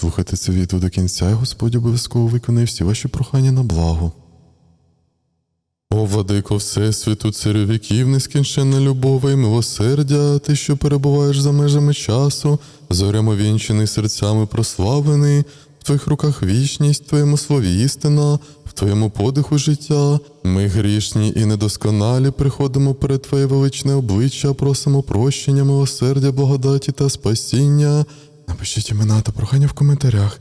Слухайте це відео до кінця, і Господь обов'язково виконає всі ваші прохання на благо. О, владико Всесвіту, царю віків, нескінченна любов і милосердя, ти, що перебуваєш за межами часу, зорямо вінчений серцями прославлений, в твоїх руках вічність, в твоєму слові істина, в твоєму подиху життя. Ми грішні і недосконалі приходимо перед Твоє величне обличчя, просимо прощення, милосердя, благодаті та спасіння. Напишіть імена та прохання в коментарях.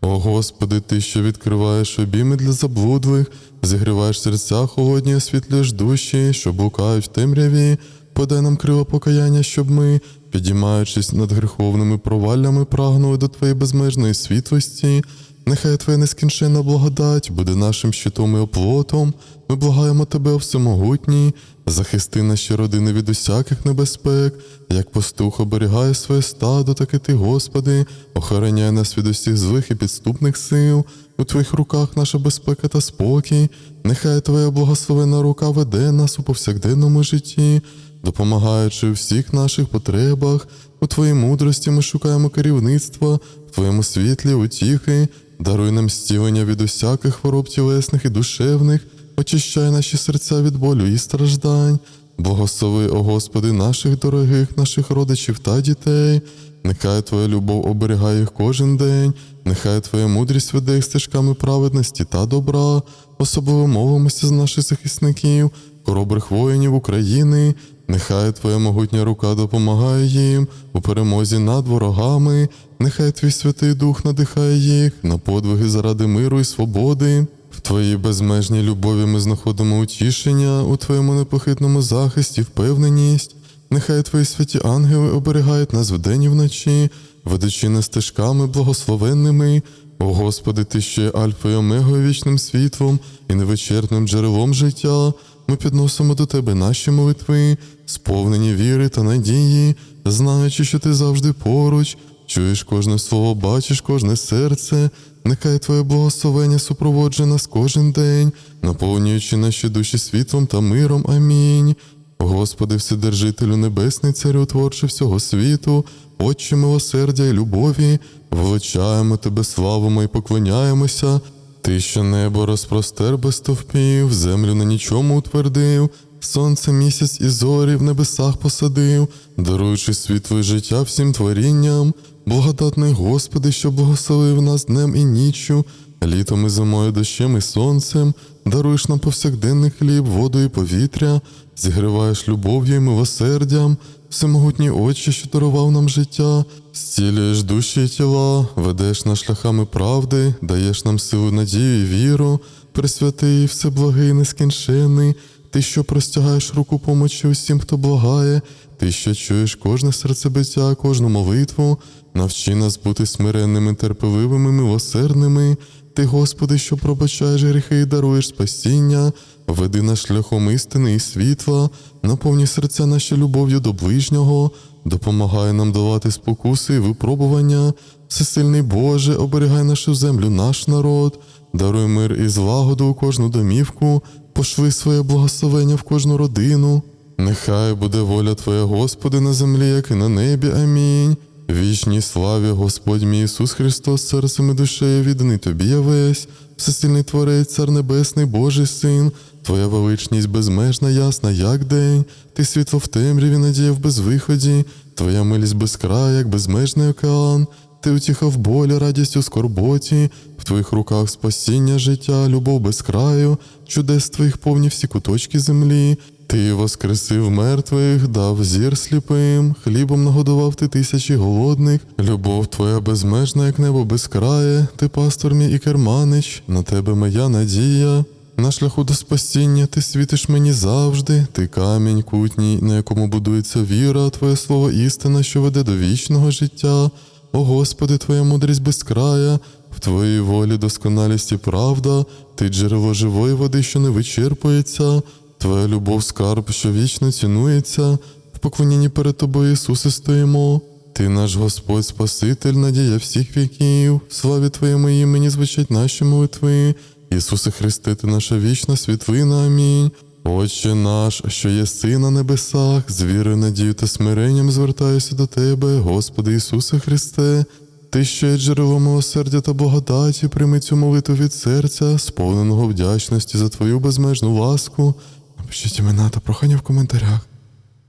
О Господи, Ти, що відкриваєш обійми для заблудлих, зігріваєш серця холодні, освітлюєш душі, що блукають в темряві, подай нам крила покаяння, щоб ми, підіймаючись над греховними проваллями, прагнули до Твоєї безмежної світлості. Нехай Твоя нескінченна благодать буде нашим щитом і оплотом. Ми благаємо Тебе, о всемогутній, захисти наші родини від усяких небезпек, як пастух оберігає своє стадо, так і ти, Господи, охороняй нас від усіх злих і підступних сил. У Твоїх руках наша безпека та спокій. Нехай Твоя благословена рука веде нас у повсякденному житті, допомагаючи у всіх наших потребах. У Твоїй мудрості ми шукаємо керівництва, в Твоєму світлі утіхи. Даруй нам зцілення від усяких хвороб тілесних і душевних, очищай наші серця від болю і страждань. Благослови, о Господи, наших дорогих, наших родичів та дітей. Нехай Твоя любов оберігає їх кожен день, нехай Твоя мудрість веде їх стежками праведності та добра. Особливо молимося з наших захисників, хоробрих воїнів України. Нехай Твоя могутня рука допомагає їм у перемозі над ворогами, нехай Твій Святий Дух надихає їх на подвиги заради миру і свободи. В Твоїй безмежній любові ми знаходимо утішення, у Твоєму непохитному захисті, впевненість. Нехай Твої святі ангели оберігають нас вдень і вночі, ведучи нас стежками благословенними. О Господи, Ти ще Альфа і Омегою вічним світлом і невичерпним джерелом життя. Ми підносимо до Тебе наші молитви, сповнені віри та надії, знаючи, що Ти завжди поруч, чуєш кожне слово, бачиш кожне серце. Нехай Твоє благословення супроводжує нас кожен день, наповнюючи наші душі світлом та миром. Амінь. Господи, Вседержителю Небесний, Царю творче всього світу, Отче милосердя і любові, величаємо Тебе, славимо і поклоняємося. Ти, що небо розпростер без стовпів, землю на нічому утвердив, сонце, місяць і зорі в небесах посадив, даруючи світло і життя всім творінням, благодатний Господи, що благословив нас днем і ніччю, літом і зимою дощем і сонцем, даруєш нам повсякденний хліб, воду і повітря, зігріваєш любов'ю і милосердям, всемогутній Отче, що дарував нам життя, зцілюєш душі і тіла, ведеш нас шляхами правди, даєш нам силу надію і віру, пресвятий, всеблагий, нескінчений, ти, що простягаєш руку помочі усім, хто благає, ти, що чуєш кожне серцебиття, кожну молитву, навчи нас бути смиренними, терпеливими, милосердними. Ти, Господи, що пробачаєш гріхи і даруєш спасіння, веди нас шляхом істини і світла, наповні серця наші любов'ю до ближнього, допомагай нам давати спокуси і випробування. Всесильний Боже, оберігай нашу землю, наш народ, даруй мир і злагоду у кожну домівку, пошли своє благословення в кожну родину. Нехай буде воля Твоя, Господи, на землі, як і на небі. Амінь. Вічній славі, Господь мій Ісус Христос, серцем і душею відданий Тобі я весь, всесильний Творець, Цар Небесний, Божий Син, Твоя величність безмежна, ясна, як день, Ти світло в темряві, надія в безвиході, Твоя милість без краю, як безмежний океан, Ти утіха в болі, радість у скорботі, в Твоїх руках спасіння життя, любов без краю, чудес Твоїх повні всі куточки землі. Ти воскресив мертвих, дав зір сліпим, хлібом нагодував ти тисячі голодних, любов твоя безмежна, як небо безкрає, ти пастор мій і керманич, на тебе моя надія. На шляху до спасіння ти світиш мені завжди, ти камінь кутній, на якому будується віра, твоє слово істина, що веде до вічного життя. О Господи, Твоя мудрість безкрая, в Твоїй волі досконалість і правда, ти джерело живої води, що не вичерпується. Твоя любов скарб, що вічно цінується, в поклонінні перед тобою, Ісусе, стоїмо. Ти наш Господь Спаситель, надія всіх віків, славі Твоєму імені звучать наші молитви. Ісусе Христе, ти наша вічна світлина. Амінь. Отче наш, що є син на небесах, з вірою, надією та смиренням звертаюся до Тебе, Господи Ісусе Христе. Ти, є джерело милосердя та благодаті, прийми цю молитву від серця, сповненого вдячності за твою безмежну ласку. Напишіть імена та прохання в коментарях.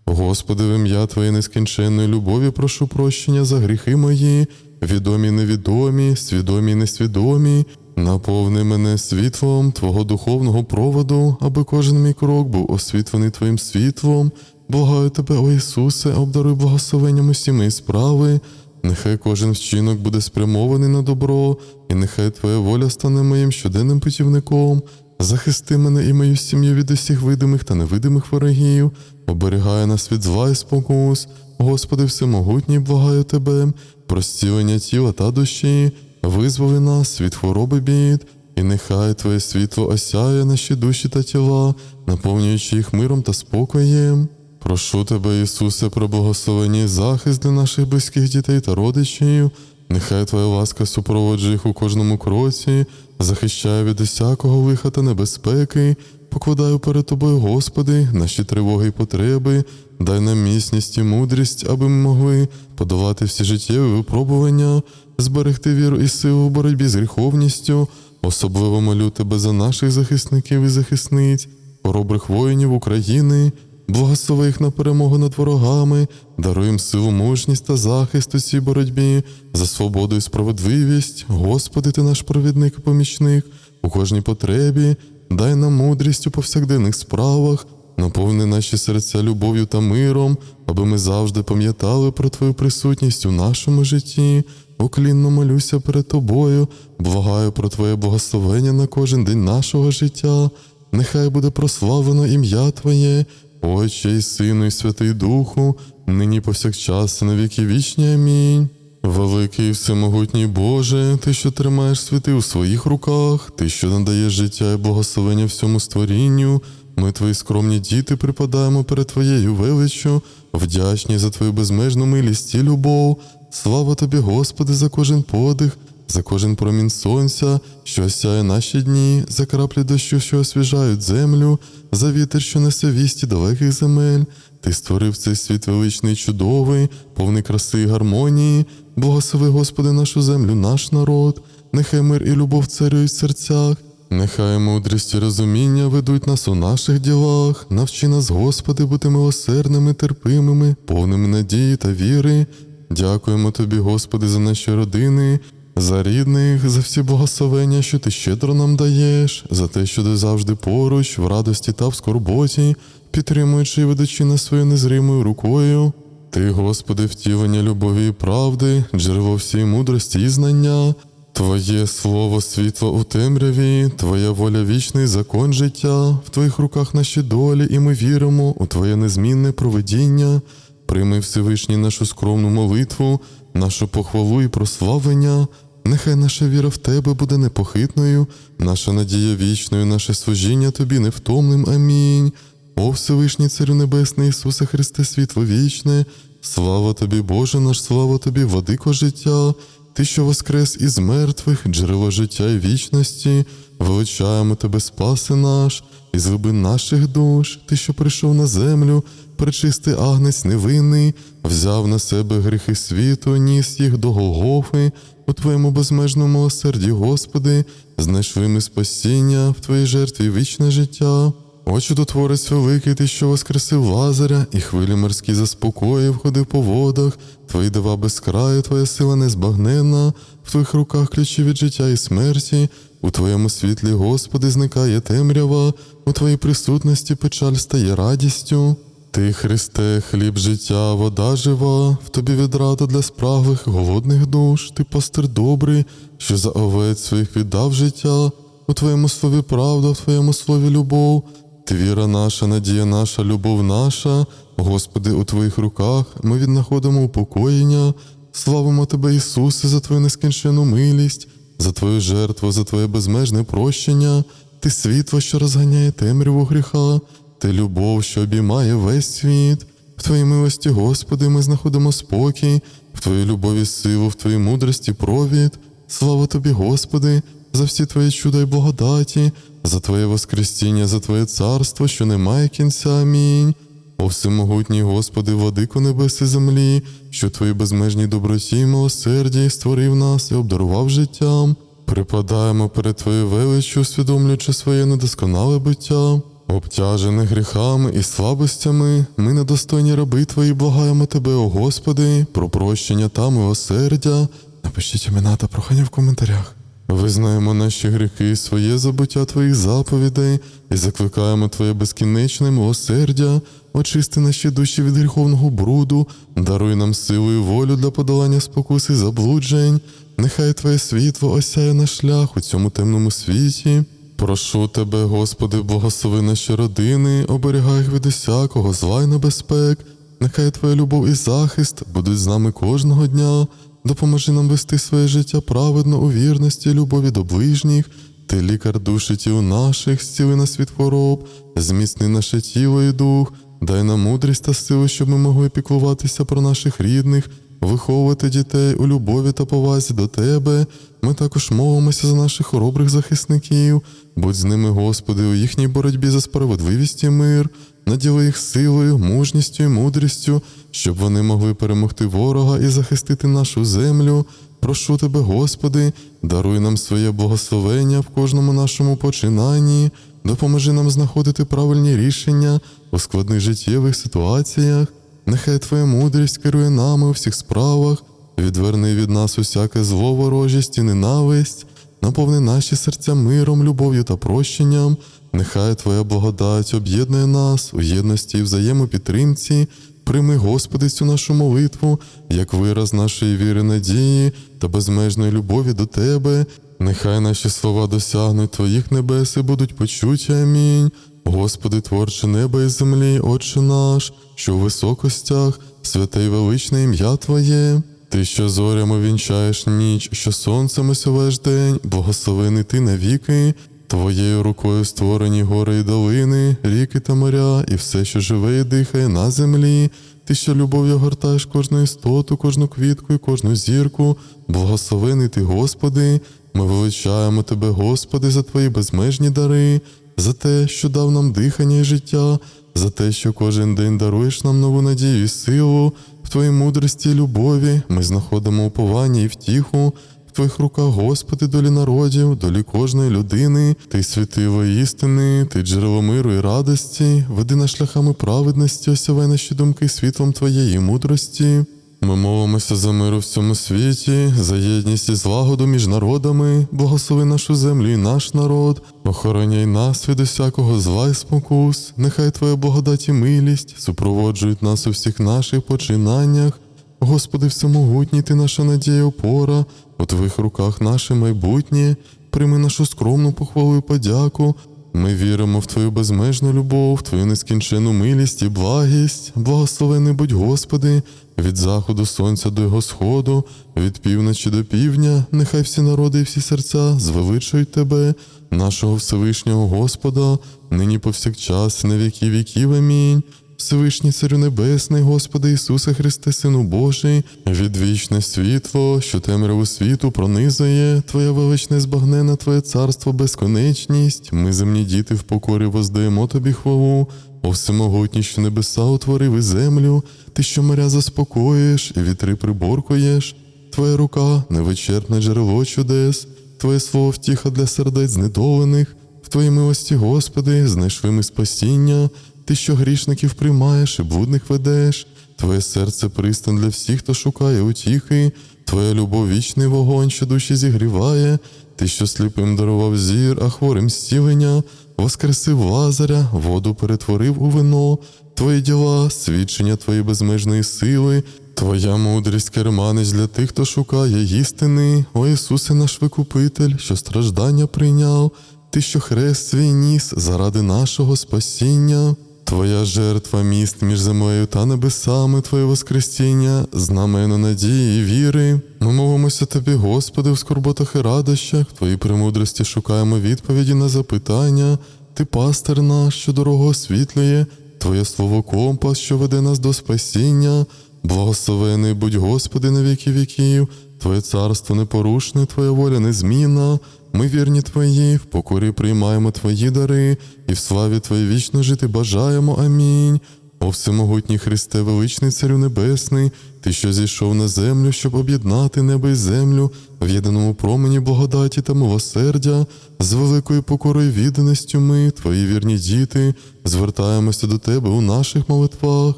Господи, в ім'я Твоєї нескінченної любові прошу прощення за гріхи мої, відомі, невідомі, свідомі, й несвідомі. Наповни мене світлом Твого духовного проводу, аби кожен мій крок був освітлений Твоїм світлом. Благаю Тебе, о Ісусе, обдаруй благословенням усі мої справи. Нехай кожен вчинок буде спрямований на добро, і нехай Твоя воля стане моїм щоденним путівником. Захисти мене і мою сім'ю від усіх видимих та невидимих ворогів, оберігає нас від зла і спокус. Господи, всемогутній, благаю Тебе, простілення тіла та душі, визволи нас від хвороби бід, і нехай Твоє світло осяє наші душі та тіла, наповнюючи їх миром та спокоєм. Прошу Тебе, Ісусе, про благословення і захист для наших близьких дітей та родичів. Нехай Твоя ласка супроводжує їх у кожному кроці, захищає від усякого лиха та небезпеки. Покладаю перед Тобою, Господи, наші тривоги і потреби, дай нам міцність і мудрість, аби ми могли подолати всі життєві випробування, зберегти віру і силу в боротьбі з гріховністю. Особливо молю Тебе за наших захисників і захисниць, хоробрих воїнів України. Благослови їх на перемогу над ворогами, даруй їм силу, мужність та захист у цій боротьбі за свободу і справедливість. Господи, ти наш провідник і помічник у кожній потребі, дай нам мудрість у повсякденних справах, наповни наші серця любов'ю та миром, аби ми завжди пам'ятали про Твою присутність у нашому житті. Уклінно молюся перед Тобою, благаю про Твоє благословення на кожен день нашого життя. Нехай буде прославлено ім'я Твоє, Отче і Сину, і Святий Духу, нині повсякчас, і на віки вічні. Амінь. Великий всемогутній Боже, Ти, що тримаєш світи у своїх руках, Ти, що надаєш життя і благословення всьому створінню, ми, твої скромні діти, припадаємо перед Твоєю величчю, вдячні за Твою безмежну милість і любов. Слава Тобі, Господи, за кожен подих, за кожен промінь сонця, що осяє наші дні, за краплі дощу, що освіжають землю, за вітер, що несе вісті далеких земель. Ти створив цей світ величний, чудовий, повний краси і гармонії. Благослови, Господи, нашу землю, наш народ, нехай мир і любов царюють в серцях. Нехай мудрість і розуміння ведуть нас у наших ділах, навчи нас, Господи, бути милосердними, терпимими, повними надії та віри. Дякуємо Тобі, Господи, за наші родини, за рідних, за всі благословення, що Ти щедро нам даєш, за те, що ти завжди поруч, в радості та в скорботі, підтримуючи і ведучи нас своєю незримою рукою. Ти, Господи, втілення любові і правди, джерело всієї мудрості і знання. Твоє слово світло у темряві, Твоя воля вічний закон життя, в Твоїх руках наші долі, і ми віримо у Твоє незмінне провидіння. Прийми Всевишній нашу скромну молитву, нашу похвалу і прославлення. Нехай наша віра в Тебе буде непохитною, наша надія вічною, наше служіння Тобі невтомним. Амінь. О Всевишній Царю Небесний Ісусе Христе, світло вічне, слава Тобі, Боже наш, слава Тобі, владико життя, Ти, що воскрес із мертвих, джерело життя і вічності, величаємо Тебе, спаси наш, із глибин наших душ, Ти, що прийшов на землю, пречистий агнець невинний, взяв на себе гріхи світу, ніс їх до Голгофи, у Твоєму безмежному милосерді, Господи, знайшли ми спасіння в Твоїй жертві вічне життя. О чудотворець великий, ти, що воскресив Лазаря, і хвилі морські заспокоїв, ходив по водах, твої дива без краю, твоя сила незбагненна, в твоїх руках ключі від життя і смерті, у твоєму світлі, Господи, зникає темрява, у твоїй присутності печаль стає радістю. Ти, Христе, хліб життя, вода жива, в тобі відрада для спраглих, голодних душ, ти пастир добрий, що за овець своїх віддав життя, у твоєму слові правда, в твоєму слові любов. Ти віра наша, надія наша, любов наша, Господи, у Твоїх руках ми віднаходимо упокоєння, славимо Тебе, Ісусе, за Твою нескінчену милість, за Твою жертву, за Твоє безмежне прощення, Ти світло, що розганяє темряву гріха, Ти любов, що обіймає весь світ. В Твоїй милості, Господи, ми знаходимо спокій, в Твоїй любові силу, в Твоїй мудрості провід. Слава Тобі, Господи, за всі Твої чуда й благодаті, за Твоє Воскресіння, за Твоє царство, що не має кінця. Амінь. О всемогутній Господи, владико небес і землі, що твої безмежній доброті й милосерді створив нас і обдарував життям. Припадаємо перед Твоєю величчю, усвідомлюючи своє недосконале буття. Обтяжене гріхами і слабостями, ми недостойні раби Твої, благаємо Тебе, о Господи, про прощення та милосердя. Напишіть імена та прохання в коментарях. Визнаємо наші гріхи і своє забуття Твоїх заповідей і закликаємо Твоє безкінечне милосердя, очисти наші душі від гріховного бруду, даруй нам силу і волю для подолання спокус і заблуджень. Нехай Твоє світло осяє наш шлях у цьому темному світі. Прошу тебе, Господи, благослови наші родини, оберігай їх від усякого зла й небезпек. Нехай Твоя любов і захист будуть з нами кожного дня. Допоможи нам вести своє життя праведно у вірності, любові до ближніх. Ти лікар душі тіл наших, зціли нас від хвороб, зміцни наше тіло і дух, дай нам мудрість та силу, щоб ми могли піклуватися про наших рідних, виховувати дітей у любові та повазі до Тебе. Ми також молимося за наших хоробрих захисників. Будь з ними, Господи, у їхній боротьбі за справедливість і мир, наділи їх силою, мужністю і мудрістю, щоб вони могли перемогти ворога і захистити нашу землю. Прошу Тебе, Господи, даруй нам своє благословення в кожному нашому починанні, допоможи нам знаходити правильні рішення у складних життєвих ситуаціях. Нехай Твоя мудрість керує нами у всіх справах, відверни від нас усяке зло, ворожість і ненависть, наповни наші серця миром, любов'ю та прощенням. Нехай Твоя благодать об'єднує нас у єдності і взаємопідтримці. Прийми, Господи, цю нашу молитву, як вираз нашої віри, надії та безмежної любові до Тебе. Нехай наші слова досягнуть Твоїх небес і будуть почуті. Амінь. Господи, творче неба і землі, Отче наш, що в високостях, святе й величне ім'я Твоє. Ти, що зорями вінчаєш ніч, що сонцем осяваєш день, благословений ти навіки. Твоєю рукою створені гори і долини, ріки та моря, і все, що живе і дихає на землі. Ти, що любов'ю гортаєш кожну істоту, кожну квітку і кожну зірку, благословений ти, Господи. Ми величаємо Тебе, Господи, за Твої безмежні дари, за те, що дав нам дихання і життя, за те, що кожен день даруєш нам нову надію і силу. В Твоїй мудрості і любові ми знаходимо уповання і втіху. В Твоїх руках, Господи, долі народів, долі кожної людини, Ти світило істини, Ти джерело миру і радості, веди нас шляхами праведності, осявай наші думки світлом Твоєї мудрості. Ми молимося за мир у всьому світі, за єдність і злагоду між народами, благослови нашу землю і наш народ, охороняй нас від усякого зла і спокус, нехай Твоя благодать і милість супроводжують нас у всіх наших починаннях. Господи, всемогутній, Ти наша надія, опора, у Твоїх руках наше майбутнє, прийми нашу скромну похвалу і подяку. Ми віримо в Твою безмежну любов, в Твою нескінчену милість і благість. Благословений будь Господи, від заходу сонця до його сходу, від півночі до півдня, нехай всі народи і всі серця звеличують Тебе, нашого Всевишнього Господа, нині повсякчас, на віки віків. Амінь. Всевишній Царю Небесний, Господи Ісусе Христе, Сину Божий, відвічне світло, що темряву світу пронизує, Твоя величне збагнена, Твоє царство, безконечність. Ми, земні діти, в покорі воздаємо Тобі хвалу. О всемогутній, що небеса утворив і землю, ти, що моря заспокоїш, і вітри приборкуєш. Твоя рука невичерпне джерело чудес, Твоє слово втіха для сердець знедолених. В Твоїй милості, Господи, знайшли ми спасіння, Ти, що грішників приймаєш і блудних ведеш, Твоє серце пристан для всіх, хто шукає утіхи, Твоя любов вічний вогонь, що душі зігріває, Ти, що сліпим дарував зір, а хворим зцілення, воскресив Лазаря, воду перетворив у вино, Твої діла, свідчення Твоєї безмежної сили, Твоя мудрість керманець для тих, хто шукає істини, о Ісусе наш Викупитель, що страждання прийняв, Ти, що хрест свій ніс заради нашого спасіння. Твоя жертва міст між землею та небесами, Твоє Воскресіння, знамено надії і віри. Ми молимося Тобі, Господи, в скорботах і радощах, в Твоїй премудрості шукаємо відповіді на запитання. Ти пастир наш, що дорого освітлює, Твоє слово компас, що веде нас до спасіння. Благословений будь Господи на віки віків, Твоє царство непорушне, Твоя воля незмінна. Ми вірні Твої, в покорі приймаємо Твої дари, і в славі Твоїй вічно жити бажаємо. Амінь. О всемогутній Христе, величний Царю Небесний, Ти, що зійшов на землю, щоб об'єднати небо і землю в єдиному промені благодаті та милосердя, з великою покорою відданістю ми, Твої вірні діти, звертаємося до Тебе у наших молитвах.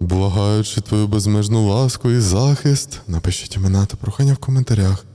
Благаючи Твою безмежну ласку і захист, напишіть імена та прохання в коментарях.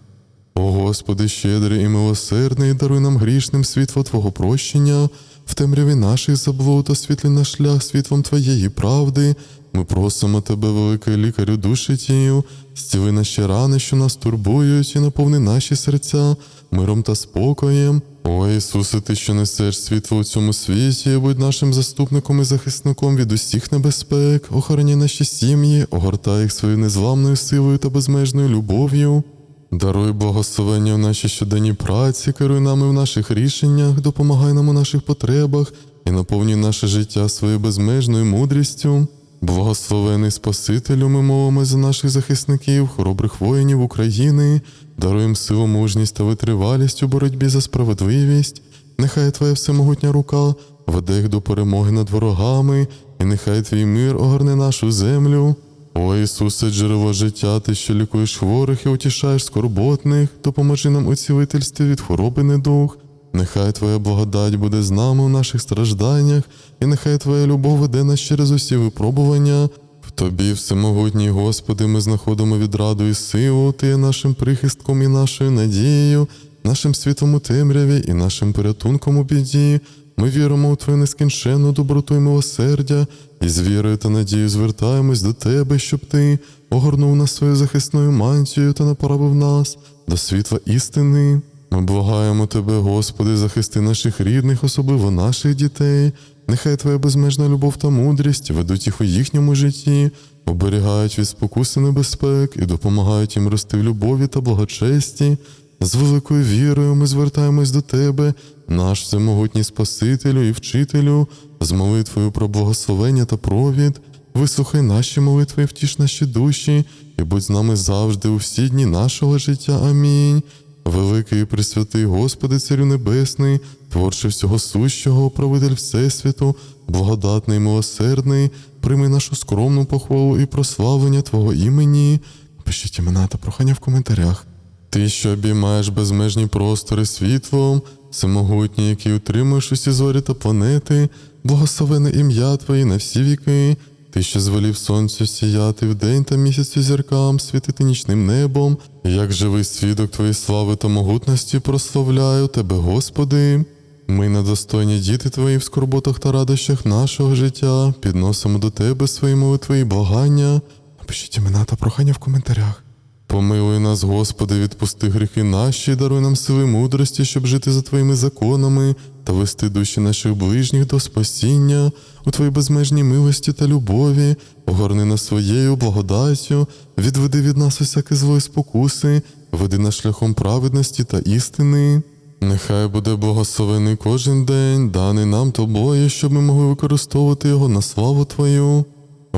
О Господи, щедрий і милосердний, даруй нам грішним світло Твого прощення, в темряві наших заблуд освітлі наш шлях світлом Твоєї правди. Ми просимо Тебе, великий лікарю душі тію, зціли наші рани, що нас турбують, і наповни наші серця миром та спокоєм. О Ісусе, Ти, що несеш світло у цьому світі, будь нашим заступником і захисником від усіх небезпек, охороняй наші сім'ї, огортай їх своєю незламною силою та безмежною любов'ю. Даруй благословення в нашій щоденній праці, керуй нами в наших рішеннях, допомагай нам у наших потребах і наповнюй наше життя своєю безмежною мудрістю. Благословений Спасителю, ми молимо за наших захисників, хоробрих воїнів України, даруємо силу, мужність та витривалість у боротьбі за справедливість. Нехай Твоя всемогутня рука веде їх до перемоги над ворогами, і нехай Твій мир огорне нашу землю. О Ісусе, джерело життя, Ти, що лікуєш хворих і утішаєш скорботних, допоможи нам у цілительстві від хвороби недух. Нехай Твоя благодать буде з нами у наших стражданнях, і нехай Твоя любов веде нас через усі випробування. В Тобі, всемогутній Господи, ми знаходимо відраду і силу, Ти є нашим прихистком і нашою надією, нашим світом у темряві і нашим порятунком у біді. Ми віримо у Твою нескінченну доброту і милосердя, і з вірою та надією звертаємось до Тебе, щоб Ти огорнув нас своєю захисною мантією та направив нас до світла істини. Ми благаємо Тебе, Господи, захисти наших рідних, особливо наших дітей. Нехай Твоя безмежна любов та мудрість ведуть їх у їхньому житті, оберігають від спокуси небезпек і допомагають їм рости в любові та благочесті. З великою вірою ми звертаємось до Тебе, наш всемогутній Спасителю і вчителю, з молитвою про благословення та провід. Вислухай наші молитви, і втіш наші душі, і будь з нами завжди у всі дні нашого життя. Амінь. Великий і пресвятий Господи, Царю Небесний, творче всього сущого, правитель Всесвіту, благодатний милосердний, прийми нашу скромну похвалу і прославлення Твого імені. Пишіть імена та прохання в коментарях. Ти, що обіймаєш безмежні простори світлом, всемогутній, який утримуєш усі зорі та планети, благословене ім'я Твоє на всі віки. Ти, що звелів сонцю сіяти вдень та місяцю зіркам, світити нічним небом, як живий свідок Твоєї слави та могутності, прославляю Тебе, Господи. Ми, недостойні діти Твої в скорботах та радощах нашого життя, підносимо до Тебе свої молитви і благання. Напишіть імена та прохання в коментарях. Помилуй нас, Господи, відпусти гріхи наші, даруй нам сили мудрості, щоб жити за Твоїми законами та вести душі наших ближніх до спасіння, у Твоїй безмежній милості та любові, огорни нас своєю благодаттю, відведи від нас усяке зло і спокуси, веди нас шляхом праведності та істини. Нехай буде благословений кожен день, даний нам тобою, щоб ми могли використовувати його на славу Твою.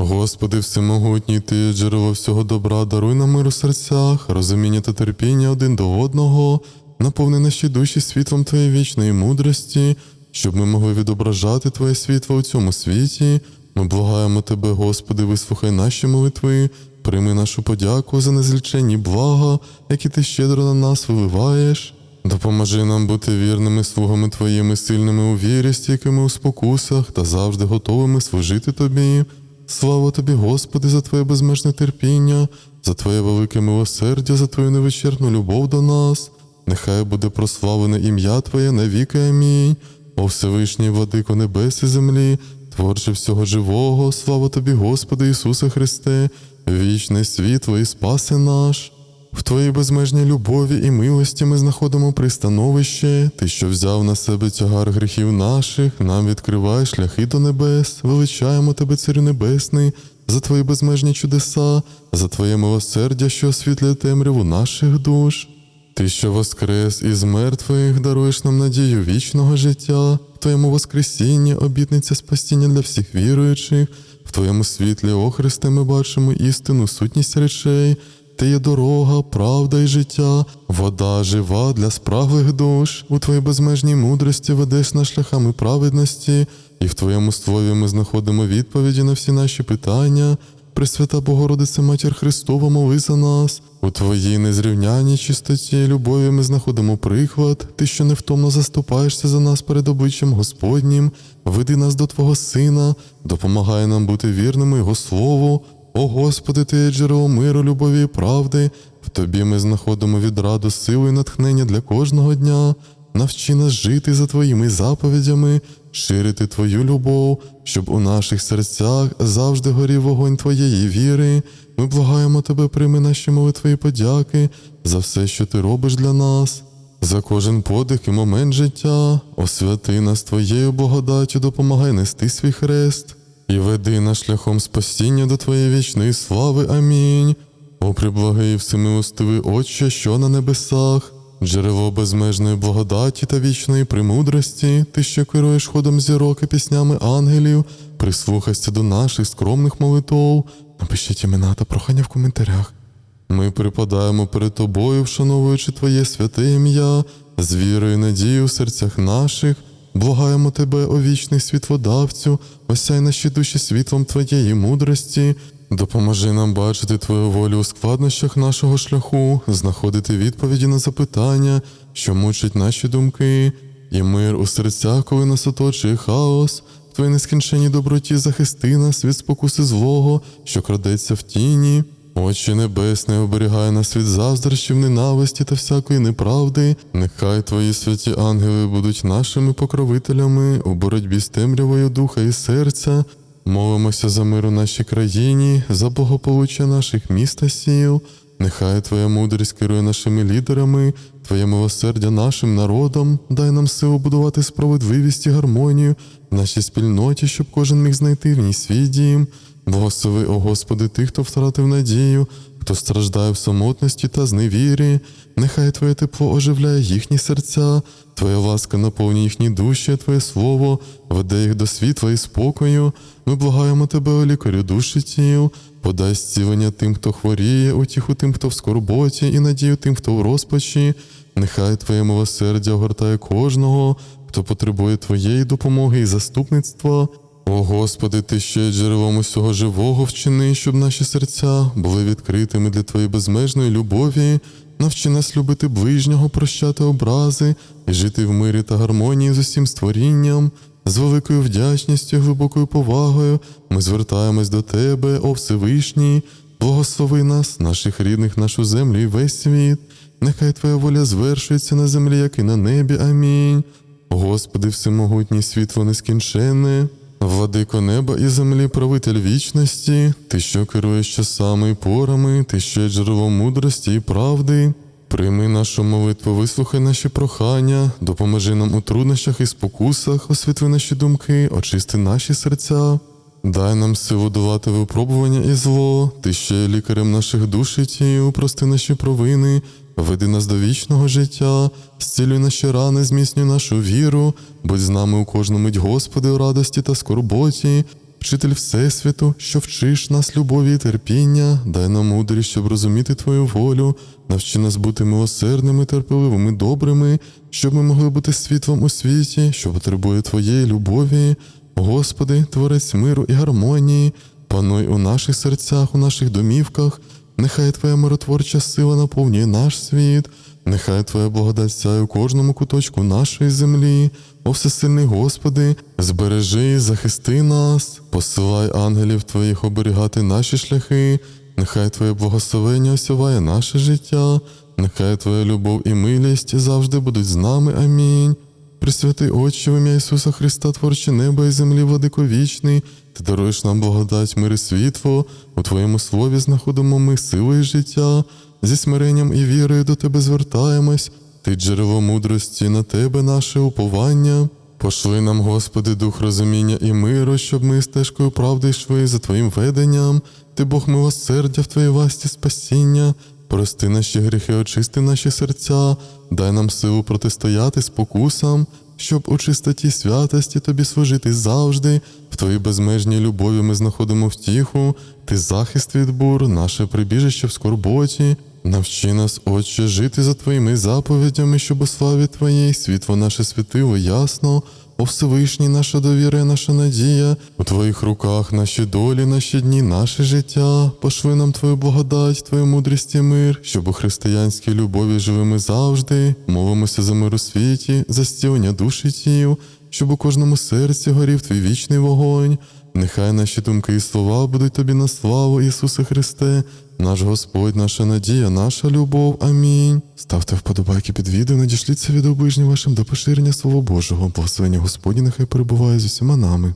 Господи, всемогутній Ти, джерело всього добра, даруй нам мир у серцях, розуміння та терпіння один до одного, наповни наші душі світлом Твоєї вічної мудрості, щоб ми могли відображати Твоє світло у цьому світі. Ми благаємо Тебе, Господи, вислухай наші молитви, прийми нашу подяку за незліченні блага, які Ти щедро на нас виливаєш. Допоможи нам бути вірними слугами Твоїми, сильними у вірі, стійкими у спокусах та завжди готовими служити Тобі. Слава тобі, Господи, за Твоє безмежне терпіння, за Твоє велике милосердя, за Твою невичерпну любов до нас. Нехай буде прославлене ім'я Твоє навіки. Амінь. О Всевишній владико небес і землі, творче всього живого, слава тобі, Господи Ісусе Христе, вічне світло і спаси наш. В Твоїй безмежній любові і милості ми знаходимо пристановище, Ти, що взяв на себе тягар гріхів наших, нам відкриває шляхи до небес, величаємо Тебе, Царю Небесний, за Твої безмежні чудеса, за Твоє милосердя, що освітлює темряву наших душ. Ти, що воскрес із мертвих, даруєш нам надію вічного життя, в Твоєму воскресінні обітниця спасіння для всіх віруючих, в Твоєму світлі, о Христе, ми бачимо істину, сутність речей. Ти є дорога, правда і життя, вода жива для спраглих душ. У твоїй безмежній мудрості ведеш нас шляхами праведності, і в Твоєму слові ми знаходимо відповіді на всі наші питання. Пресвята Богородице Матір Христова, моли за нас. У Твоїй незрівняній чистоті і любові ми знаходимо прихват, Ти, що невтомно заступаєшся за нас перед обличчям Господнім, веди нас до Твого Сина, допомагай нам бути вірними Його Слову. О Господи, Ти є джерело миру, любові і правди. В Тобі ми знаходимо відраду, силу і натхнення для кожного дня. Навчи нас жити за Твоїми заповідями, ширити Твою любов, щоб у наших серцях завжди горів вогонь Твоєї віри. Ми благаємо Тебе, прийми наші молитви і подяки за все, що Ти робиш для нас, за кожен подих і момент життя. Освяти нас Твоєю благодаттю, допомагай нести свій хрест і веди нас шляхом спасіння до Твоєї вічної слави. Амінь. О, приблагий всемилостивий Отче, що на небесах, джерело безмежної благодаті та вічної премудрості, ти, що керуєш ходом зірок і піснями ангелів, прислухайся до наших скромних молитов. Напишіть імена та прохання в коментарях. Ми припадаємо перед тобою, вшановуючи Твоє святе ім'я, з вірою і надією в серцях наших, благаємо Тебе, о вічний світлодавцю, осяй наші душі світлом Твоєї мудрості, допоможи нам бачити Твою волю у складнощах нашого шляху, знаходити відповіді на запитання, що мучать наші думки, і мир у серцях, коли нас оточує хаос. В Твоїй нескінченній доброті захисти нас від спокуси злого, що крадеться в тіні. Очі небесне оберігай нас від заздрощів, ненависті та всякої неправди. Нехай твої святі ангели будуть нашими покровителями у боротьбі з темрявою духа і серця. Молимося за мир у нашій країні, за благополуччя наших міст та сіл. Нехай Твоя мудрість керує нашими лідерами, Твоє милосердя нашим народом, дай нам силу будувати справедливість і гармонію в нашій спільноті, щоб кожен міг знайти в ній свій дім. Благослови, о Господи, тих, хто втратив надію, хто страждає в самотності та зневірі. Нехай Твоє тепло оживляє їхні серця, Твоя ласка наповнює їхні душі, Твоє слово веде їх до світла і спокою. Ми благаємо Тебе, о лікарю душі тіл, подай зцілення тим, хто хворіє, утіху тим, хто в скорботі, і надію тим, хто в розпачі. Нехай Твоє милосердя огортає кожного, хто потребує Твоєї допомоги і заступництва. О Господи, Ти є джерелом усього живого вчини, щоб наші серця були відкритими для Твоєї безмежної любові. Навчи нас любити ближнього, прощати образи і жити в мирі та гармонії з усім створінням. З великою вдячністю, і глибокою повагою ми звертаємось до Тебе, о Всевишній, благослови нас, наших рідних, нашу землю і весь світ. Нехай Твоя воля звершується на землі, як і на небі. Амінь. Господи, всемогутній світло нескінченне, владико неба і землі, правитель вічності, ти, що керуєш часами і порами, ти, що є джерелом мудрості і правди. Прийми нашу молитву, вислухай наші прохання, допоможи нам у труднощах і спокусах, освітли наші думки, очисти наші серця. Дай нам силу долати випробування і зло, ти ще лікарем наших душ і тіл, прости наші провини, веди нас до вічного життя, зцілюй наші рани, зміцнюй нашу віру, будь з нами у кожну мить, Господи, у радості та скорботі, вчитель Всесвіту, що вчиш нас любові і терпіння, дай нам мудрість, щоб розуміти Твою волю, навчи нас бути милосердними, терпеливими, добрими, щоб ми могли бути світлом у світі, що потребує Твоєї любові. Господи, Творець миру і гармонії, пануй у наших серцях, у наших домівках, нехай Твоя миротворча сила наповнює наш світ, нехай Твоя благодать сяє у кожному куточку нашої землі. О всесильний Господи, збережи і захисти нас, посилай ангелів Твоїх оберігати наші шляхи, нехай Твоє благословення осяває наше життя, нехай Твоя любов і милість завжди будуть з нами. Амінь. Пресвятий Отче, в ім'я Ісуса Христа, творче неба і землі, владико вічний, ти даруєш нам благодать, мир і світло. У Твоєму слові знаходимо ми силу і життя. Зі смиренням і вірою до Тебе звертаємось. Ти джерело мудрості, на Тебе наше уповання. Пошли нам, Господи, дух розуміння і миру, щоб ми стежкою правди йшли за Твоїм веденням. Ти Бог милосердя в Твоїй власті спасіння. Прости наші гріхи, очисти наші серця, дай нам силу протистояти спокусам, щоб у чистоті святості тобі служити завжди. В твоїй безмежній любові ми знаходимо втіху, ти захист від бур, наше прибіжище в скорботі. Навчи нас, Отче, жити за твоїми заповідями, щоб у славі Твоїй світло наше світило ясно. О Всевишній, наша довіра, наша надія, у Твоїх руках наші долі, наші дні, наше життя. Пошви нам Твою благодать, Твою мудрість і мир, щоб у християнській любові живими завжди. Мовимося за мир у світі, за стілення душі тіл, щоб у кожному серці горів Твій вічний вогонь. Нехай наші думки і слова будуть тобі на славу, Ісусе Христе, наш Господь, наша надія, наша любов. Амінь. Ставте вподобайки під відео, надішліться від обижні вашим до поширення Слова Божого. Благословення Господні нехай перебуває з усіма нами.